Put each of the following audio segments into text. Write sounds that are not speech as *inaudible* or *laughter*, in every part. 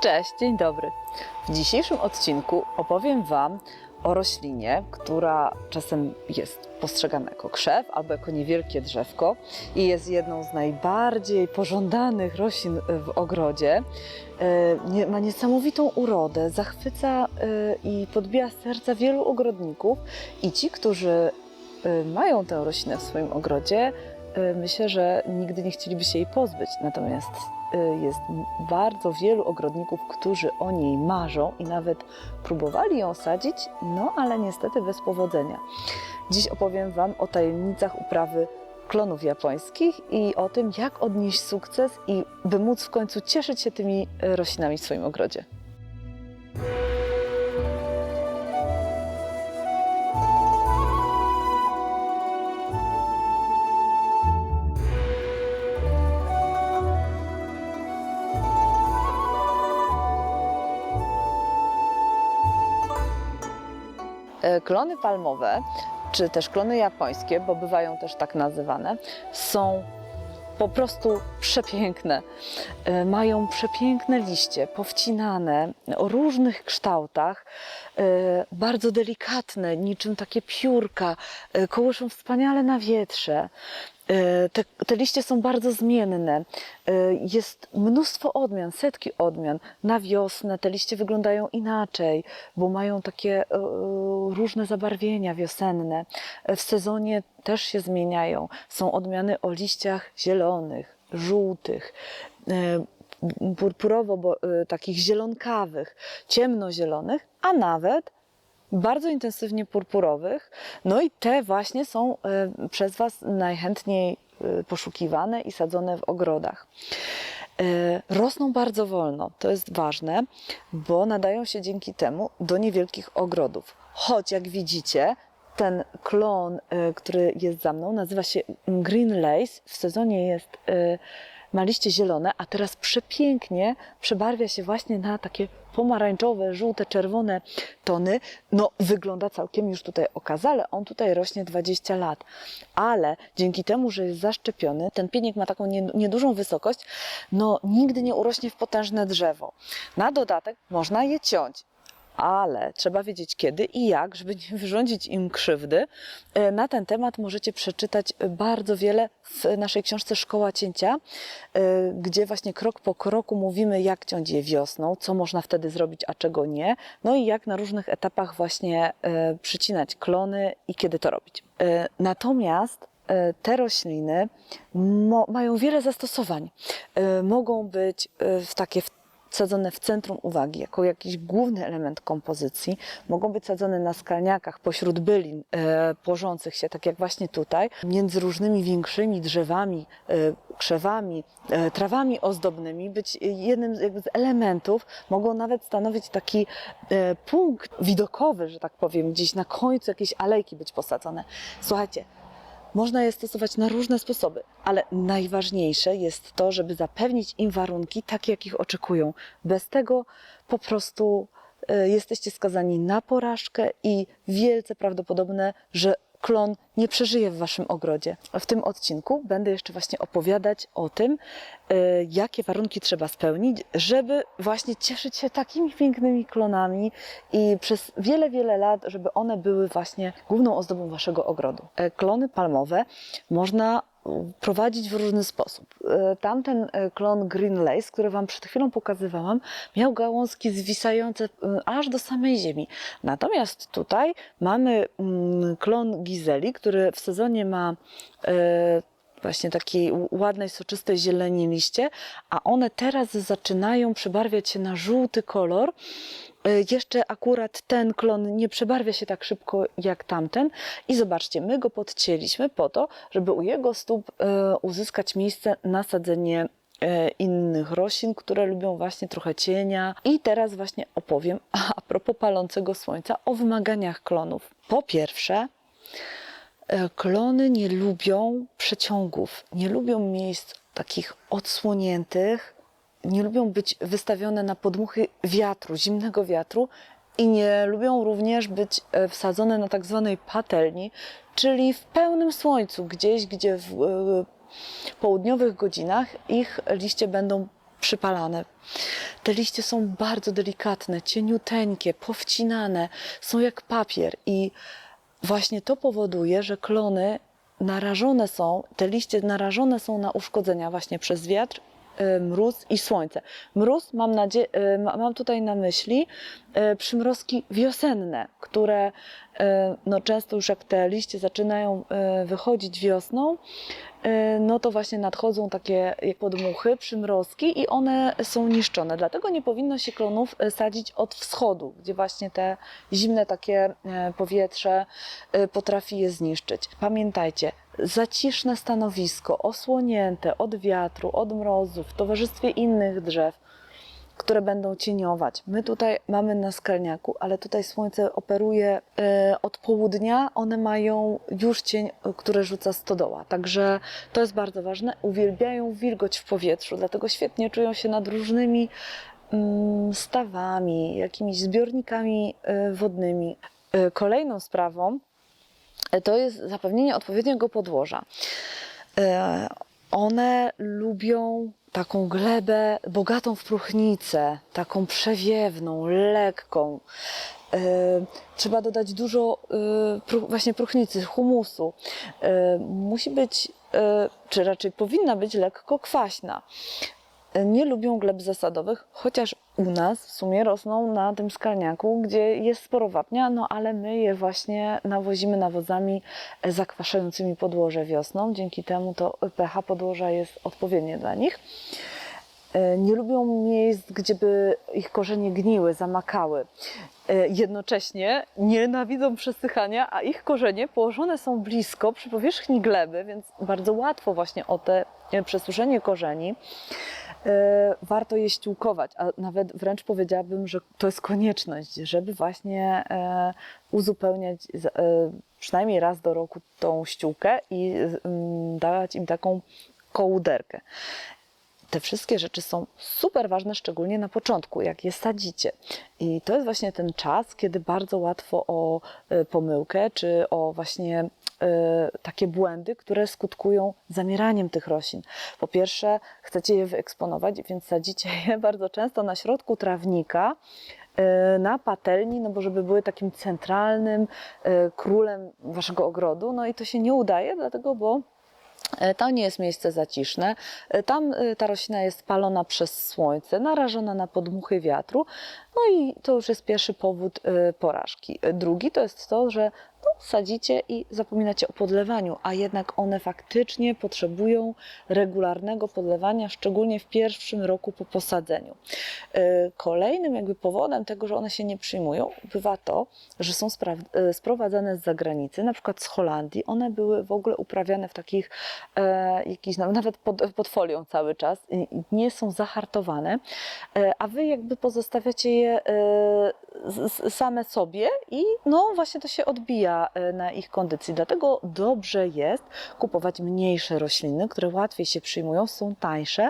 Cześć, dzień dobry. W dzisiejszym odcinku opowiem Wam o roślinie, która czasem jest postrzegana jako krzew albo jako niewielkie drzewko i jest jedną z najbardziej pożądanych roślin w ogrodzie. E, Ma niesamowitą urodę, zachwyca e, i podbija serca wielu ogrodników i ci, którzy e, mają tę roślinę w swoim ogrodzie, e, myślę, że nigdy nie chcieliby się jej pozbyć. Natomiast jest m- bardzo wielu ogrodników, którzy o niej marzą i nawet próbowali ją sadzić, no ale niestety bez powodzenia. Dziś opowiem Wam o tajemnicach uprawy klonów japońskich i o tym, jak odnieść sukces i by móc w końcu cieszyć się tymi y, roślinami w swoim ogrodzie. Klony palmowe, czy też klony japońskie, bo bywają też tak nazywane, są po prostu przepiękne. E, Mają przepiękne liście, powcinane o różnych kształtach, e, bardzo delikatne, niczym takie piórka, e, kołyszą wspaniale na wietrze. E, Te, te liście są bardzo zmienne. E, Jest mnóstwo odmian, setki odmian. Na wiosnę te liście wyglądają inaczej, bo mają takie e, różne zabarwienia wiosenne. W sezonie też się zmieniają. Są odmiany o liściach zielonych, żółtych, e, purpurowo, bo, e, takich zielonkawych, ciemnozielonych, a nawet bardzo intensywnie purpurowych. No i te właśnie są e, przez Was najchętniej e, poszukiwane i sadzone w ogrodach. E, Rosną bardzo wolno, to jest ważne, bo nadają się dzięki temu do niewielkich ogrodów. Choć jak widzicie, ten klon, który jest za mną, nazywa się Green Lace. W sezonie jest ma liście zielone, a teraz przepięknie przebarwia się właśnie na takie pomarańczowe, żółte, czerwone tony. No, wygląda całkiem już tutaj okazale. On tutaj rośnie 20 lat, ale dzięki temu, że jest zaszczepiony, ten pieniek ma taką nie- niedużą wysokość, no nigdy nie urośnie w potężne drzewo. Na dodatek można je ciąć ale trzeba wiedzieć kiedy i jak, żeby nie wyrządzić im krzywdy. E, Na ten temat możecie przeczytać bardzo wiele w naszej książce Szkoła Cięcia, e, gdzie właśnie krok po kroku mówimy, jak ciąć je wiosną, co można wtedy zrobić, a czego nie, no i jak na różnych etapach właśnie e, przycinać klony i kiedy to robić. Natomiast te rośliny mają wiele zastosowań. Mogą być w takie sadzone w centrum uwagi, jako jakiś główny element kompozycji. Mogą być sadzone na skalniakach pośród bylin e, płożących się, tak jak właśnie tutaj, między różnymi większymi drzewami, e, krzewami, e, trawami ozdobnymi, być jednym z, z elementów, mogą nawet stanowić taki e, punkt widokowy, że tak powiem, gdzieś na końcu jakiejś alejki być posadzone. Słuchajcie, można je stosować na różne sposoby, ale najważniejsze jest to, żeby zapewnić im warunki takie, jakich oczekują. Bez tego po prostu e, jesteście skazani na porażkę i wielce prawdopodobne, że klon nie przeżyje w waszym ogrodzie. W tym odcinku będę jeszcze właśnie opowiadać o tym, e, jakie warunki trzeba spełnić, żeby właśnie cieszyć się takimi pięknymi klonami i przez wiele, wiele lat, żeby one były właśnie główną ozdobą waszego ogrodu. E, Klony palmowe można prowadzić w różny sposób. E, Tamten e, klon Green Lace, który Wam przed chwilą pokazywałam, miał gałązki zwisające e, aż do samej ziemi. Natomiast tutaj mamy mm, klon Gizeli, który w sezonie ma właśnie takiej ładnej, soczystej zieleni liście, a one teraz zaczynają przebarwiać się na żółty kolor. E, Jeszcze akurat ten klon nie przebarwia się tak szybko jak tamten. I zobaczcie, my go podcięliśmy po to, żeby u jego stóp e, uzyskać miejsce na sadzenie e, innych roślin, które lubią właśnie trochę cienia. I teraz właśnie opowiem *laughs* a propos palącego słońca o wymaganiach klonów. Po pierwsze, Klony nie lubią przeciągów, nie lubią miejsc takich odsłoniętych, nie lubią być wystawione na podmuchy wiatru, zimnego wiatru i nie lubią również być e, wsadzone na tak zwanej patelni, czyli w pełnym słońcu, gdzieś, gdzie w e, południowych godzinach ich liście będą przypalane. Te liście są bardzo delikatne, cieniuteńkie, powcinane, są jak papier i właśnie to powoduje, że klony narażone są, te liście narażone są na uszkodzenia właśnie przez wiatr, mróz i słońce. Mróz mam, nadzie- y, ma- mam tutaj na myśli y, przymrozki wiosenne, które y, no często już jak te liście zaczynają y, wychodzić wiosną, y, no to właśnie nadchodzą takie jak podmuchy, przymrozki i one są niszczone. Dlatego nie powinno się klonów y, sadzić od wschodu, gdzie właśnie te zimne takie powietrze y, potrafi je zniszczyć. Pamiętajcie, zaciszne stanowisko, osłonięte od wiatru, od mrozu, w towarzystwie innych drzew, które będą cieniować. My tutaj mamy na skalniaku, ale tutaj słońce operuje e, od południa, one mają już cień, które rzuca stodoła. Także to jest bardzo ważne. Uwielbiają wilgoć w powietrzu, dlatego świetnie czują się nad różnymi mm, stawami, jakimiś zbiornikami e, wodnymi. E, Kolejną sprawą to jest zapewnienie odpowiedniego podłoża. E, One lubią taką glebę bogatą w próchnicę, taką przewiewną, lekką. E, Trzeba dodać dużo e, właśnie próchnicy, humusu. Musi być, czy raczej powinna być lekko kwaśna. Nie lubią gleb zasadowych, chociaż u nas w sumie rosną na tym skalniaku, gdzie jest sporo wapnia, no ale my je właśnie nawozimy nawozami zakwaszającymi podłoże wiosną. Dzięki temu to pH podłoża jest odpowiednie dla nich. E, Nie lubią miejsc, gdzie by ich korzenie gniły, zamakały. E, Jednocześnie nienawidzą przesychania, a ich korzenie położone są blisko przy powierzchni gleby, więc bardzo łatwo właśnie o te e, przesuszenie korzeni warto je ściółkować, a nawet wręcz powiedziałabym, że to jest konieczność, żeby właśnie e, uzupełniać e, przynajmniej raz do roku tą ściółkę i mm, dawać im taką kołderkę. Te wszystkie rzeczy są super ważne, szczególnie na początku, jak je sadzicie. I to jest właśnie ten czas, kiedy bardzo łatwo o e, pomyłkę, czy o właśnie e, takie błędy, które skutkują zamieraniem tych roślin. Po pierwsze, chcecie je wyeksponować, więc sadzicie *laughs* je bardzo często na środku trawnika, e, na patelni, no bo żeby były takim centralnym e, królem waszego ogrodu. No i to się nie udaje, dlatego, bo To nie jest miejsce zaciszne. Tam ta roślina jest palona przez słońce, narażona na podmuchy wiatru. No i to już jest pierwszy powód porażki. Drugi to jest to, że no, sadzicie i zapominacie o podlewaniu, a jednak one faktycznie potrzebują regularnego podlewania, szczególnie w pierwszym roku po posadzeniu. E, Kolejnym jakby powodem tego, że one się nie przyjmują, bywa to, że są e, sprowadzane z zagranicy, na przykład z Holandii. One były w ogóle uprawiane w takich e, jakichś, no, nawet pod, pod folią cały czas, nie są zahartowane, e, a wy jakby pozostawiacie je e, same sobie i no właśnie to się odbija e, na ich kondycji. Dlatego dobrze jest kupować mniejsze rośliny, które łatwiej się przyjmują, są tańsze.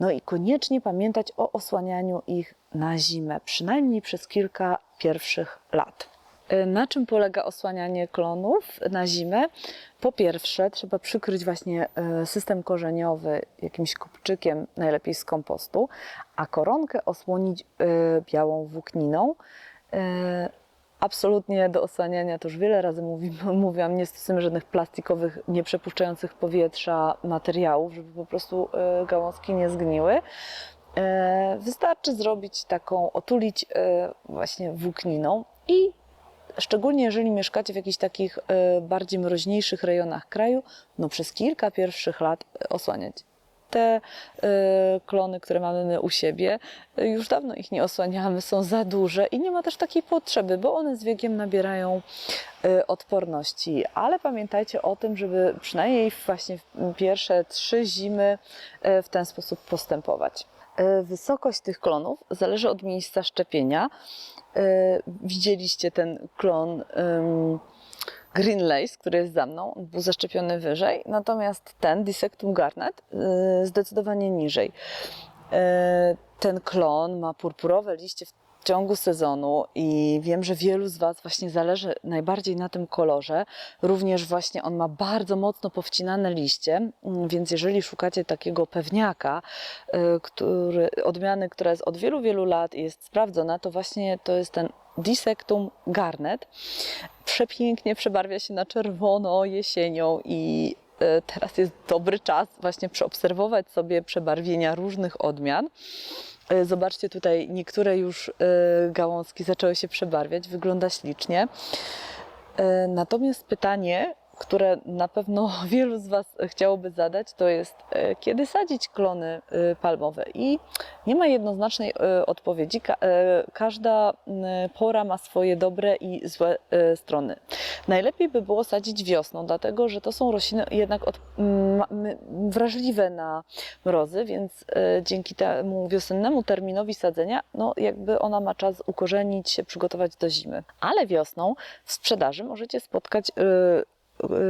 No i koniecznie pamiętać o osłanianiu ich na zimę, przynajmniej przez kilka pierwszych lat. E, Na czym polega osłanianie klonów na zimę? Po pierwsze, trzeba przykryć właśnie e, system korzeniowy jakimś kupczykiem, najlepiej z kompostu, a koronkę osłonić białą włókniną. Absolutnie do osłaniania, to już wiele razy mówi, *laughs* mówiłam, nie stosujemy żadnych plastikowych, nie przepuszczających powietrza materiałów, żeby po prostu e, gałązki nie zgniły. E, Wystarczy zrobić taką, otulić e, właśnie włókniną i szczególnie jeżeli mieszkacie w jakichś takich bardziej mroźniejszych rejonach kraju, no przez kilka pierwszych lat osłaniać. Te e, klony, które mamy my u siebie, już dawno ich nie osłaniamy, są za duże i nie ma też takiej potrzeby, bo one z wiekiem nabierają e, odporności. Ale pamiętajcie o tym, żeby przynajmniej właśnie w pierwsze trzy zimy e, w ten sposób postępować. Wysokość tych klonów zależy od miejsca szczepienia. Widzieliście ten klon Green Lace, który jest za mną, był zaszczepiony wyżej, natomiast ten Dissectum Garnet e, zdecydowanie niżej. E, Ten klon ma purpurowe liście ciągu sezonu i wiem, że wielu z Was właśnie zależy najbardziej na tym kolorze. Również właśnie on ma bardzo mocno powcinane liście, mm, więc jeżeli szukacie takiego pewniaka, y, który, odmiany, która jest od wielu, wielu lat i jest sprawdzona, to właśnie to jest ten Dissectum Garnet. Przepięknie przebarwia się na czerwono jesienią i y, teraz jest dobry czas właśnie przeobserwować sobie przebarwienia różnych odmian. Y, Zobaczcie tutaj, niektóre już y, gałązki zaczęły się przebarwiać, wygląda ślicznie. Y, Natomiast pytanie, które na pewno *laughs* wielu z Was chciałoby zadać, to jest, y, kiedy sadzić klony y, palmowe? I nie ma jednoznacznej y, odpowiedzi. Ka- Każda pora ma swoje dobre i złe strony. Najlepiej by było sadzić wiosną, dlatego że to są rośliny jednak od, wrażliwe na mrozy, więc e, dzięki temu wiosennemu terminowi sadzenia, no jakby ona ma czas ukorzenić się, przygotować do zimy. Ale wiosną w sprzedaży możecie spotkać e, e,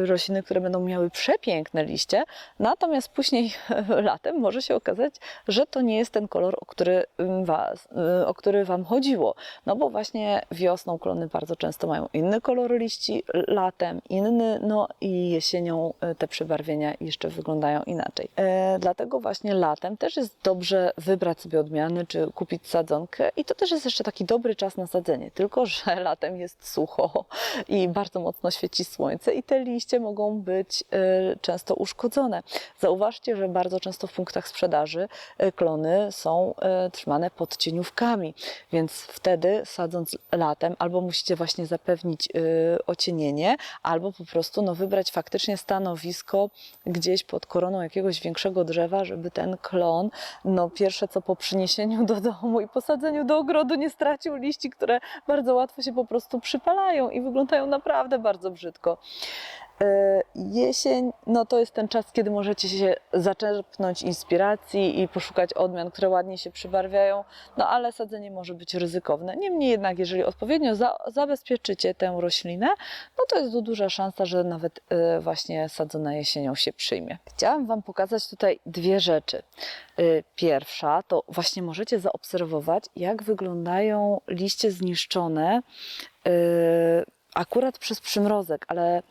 rośliny, które będą miały przepiękne liście, natomiast później *laughs* latem może się okazać, że to nie jest ten kolor, o który, ym, was, y, o który Wam chodziło. No bo właśnie wiosną klony bardzo często mają inny kolor liści, latem inny, no i jesienią y, te przebarwienia jeszcze wyglądają inaczej. E, dlatego właśnie latem też jest dobrze wybrać sobie odmiany, czy kupić sadzonkę i to też jest jeszcze taki dobry czas na sadzenie, tylko że *laughs* latem jest sucho i bardzo mocno świeci słońce i te liście mogą być e, często uszkodzone. Zauważcie, że bardzo często w punktach sprzedaży e, klony są e, trzymane pod cieniówkami, więc wtedy sadząc latem albo musicie właśnie zapewnić ocienienie, albo po prostu no, wybrać faktycznie stanowisko gdzieś pod koroną jakiegoś większego drzewa, żeby ten klon, no pierwsze co po przyniesieniu do domu i posadzeniu do ogrodu nie stracił liści, które bardzo łatwo się po prostu przypalają i wyglądają naprawdę bardzo brzydko. E, Jesień, no to jest ten czas, kiedy możecie się zaczerpnąć inspiracji i poszukać odmian, które ładnie się przybarwiają, no ale sadzenie może być ryzykowne. Niemniej jednak, jeżeli odpowiednio za, zabezpieczycie tę roślinę, no to jest duża szansa, że nawet e, właśnie sadzona jesienią się przyjmie. Chciałam Wam pokazać tutaj dwie rzeczy. E, Pierwsza to właśnie możecie zaobserwować, jak wyglądają liście zniszczone e, akurat przez przymrozek, ale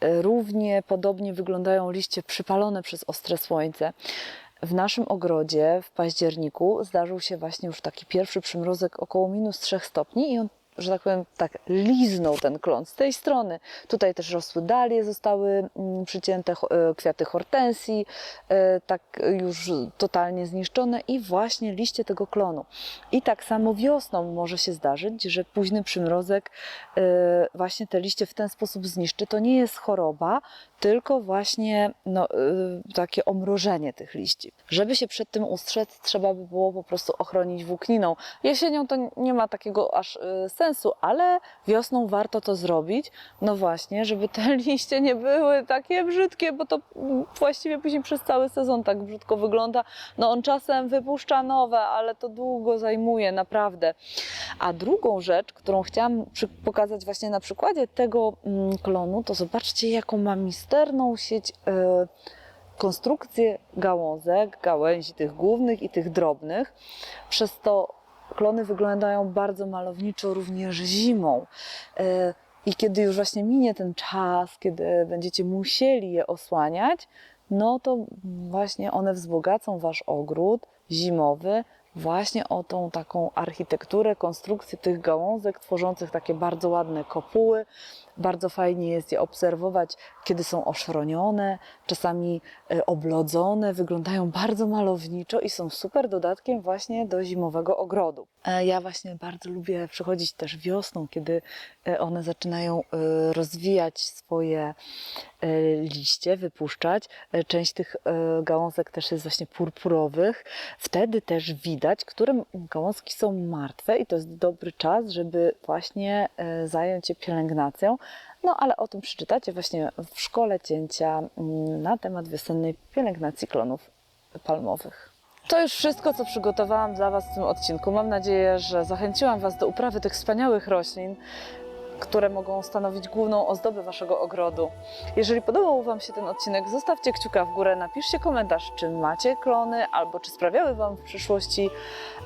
Równie podobnie wyglądają liście przypalone przez ostre słońce. W naszym ogrodzie w październiku zdarzył się właśnie już taki pierwszy przymrozek około minus 3 stopni i on, że tak powiem, tak liznął ten klon z tej strony. Tutaj też rosły dalie, zostały mm, przycięte e, kwiaty hortensji, e, tak już totalnie zniszczone i właśnie liście tego klonu. I tak samo wiosną może się zdarzyć, że późny przymrozek e, właśnie te liście w ten sposób zniszczy. To nie jest choroba, tylko właśnie no, takie omrożenie tych liści. Żeby się przed tym ustrzec, trzeba by było po prostu ochronić włókniną. Jesienią to nie ma takiego aż y, sensu, ale wiosną warto to zrobić, no właśnie, żeby te *laughs* liście nie były takie brzydkie, bo to właściwie później przez cały sezon tak brzydko wygląda. No on czasem wypuszcza nowe, ale to długo zajmuje, naprawdę. A drugą rzecz, którą chciałam pokazać właśnie na przykładzie tego mm, klonu, to zobaczcie, jaką ma misterną sieć e, konstrukcję gałązek, gałęzi tych głównych i tych drobnych. Przez to klony wyglądają bardzo malowniczo również zimą. E, I kiedy już właśnie minie ten czas, kiedy będziecie musieli je osłaniać, no to właśnie one wzbogacą wasz ogród zimowy właśnie o tą taką architekturę, konstrukcję tych gałązek, tworzących takie bardzo ładne kopuły. Bardzo fajnie jest je obserwować, kiedy są oszronione, czasami e, oblodzone, wyglądają bardzo malowniczo i są super dodatkiem właśnie do zimowego ogrodu. E, Ja właśnie bardzo lubię przychodzić też wiosną, kiedy e, one zaczynają rozwijać swoje liście, wypuszczać. Część tych gałązek też jest właśnie purpurowych. Wtedy też widać, które gałązki są martwe i to jest dobry czas, żeby właśnie zająć się pielęgnacją. No ale o tym przeczytacie właśnie w szkole cięcia mm, na temat wiosennej pielęgnacji klonów palmowych. To już wszystko, co przygotowałam dla Was w tym odcinku. Mam nadzieję, że zachęciłam Was do uprawy tych wspaniałych roślin. Które mogą stanowić główną ozdobę Waszego ogrodu. Jeżeli podobał Wam się ten odcinek, zostawcie kciuka w górę, napiszcie komentarz, czy macie klony, albo czy sprawiały Wam w przyszłości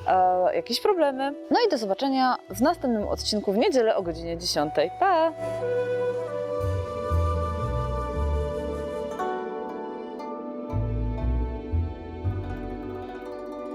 e, jakieś problemy. No i do zobaczenia w następnym odcinku w niedzielę o godzinie 10. Pa!